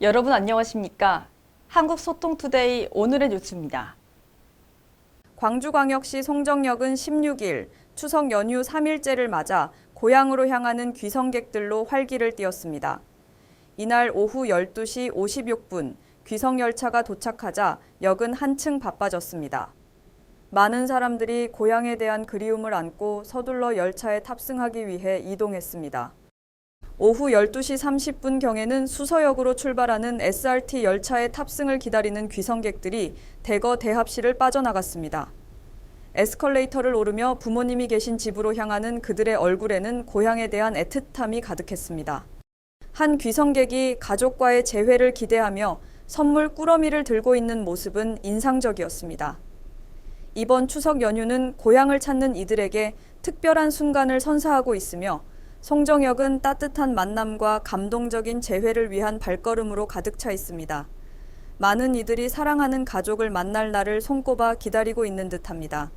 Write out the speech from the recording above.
여러분 안녕하십니까? 한국소통투데이 오늘의 뉴스입니다. 광주광역시 송정역은 16일 추석 연휴 3일째를 맞아 고향으로 향하는 귀성객들로 활기를 띠었습니다. 이날 오후 12시 56분 귀성열차가 도착하자 역은 한층 바빠졌습니다. 많은 사람들이 고향에 대한 그리움을 안고 서둘러 열차에 탑승하기 위해 이동했습니다. 오후 12시 30분경에는 수서역으로 출발하는 SRT 열차의 탑승을 기다리는 귀성객들이 대거 대합실을 빠져나갔습니다. 에스컬레이터를 오르며 부모님이 계신 집으로 향하는 그들의 얼굴에는 고향에 대한 애틋함이 가득했습니다. 한 귀성객이 가족과의 재회를 기대하며 선물 꾸러미를 들고 있는 모습은 인상적이었습니다. 이번 추석 연휴는 고향을 찾는 이들에게 특별한 순간을 선사하고 있으며 송정역은 따뜻한 만남과 감동적인 재회를 위한 발걸음으로 가득 차 있습니다. 많은 이들이 사랑하는 가족을 만날 날을 손꼽아 기다리고 있는 듯합니다.